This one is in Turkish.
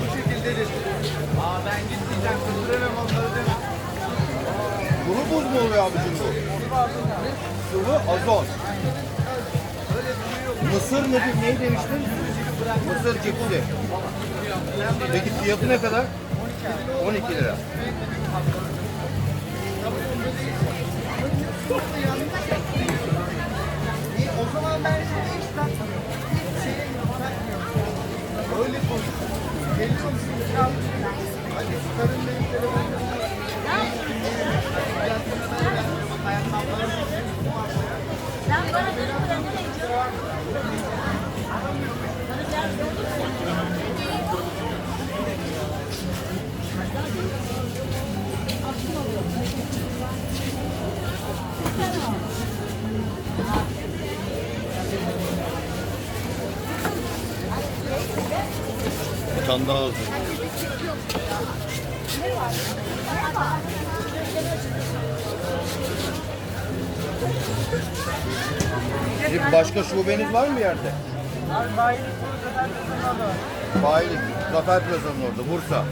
Bu şekildedir. Aa ben gitmeyeceğim. Kızdırırım onları değil mi? Kuru buz mu oluyor abicim bu? Sıvı azot. Mısır mı? Ne demiştin? Mısır cipsi. Peki fiyatı ne kadar? 12 lira. O zaman ben Geliyor musun? Bir daha hazır. Şimdi başka şubeniz var mı yerde? Abi bayilik. Bayilik, Zafer Plaza'nın orada, Bursa.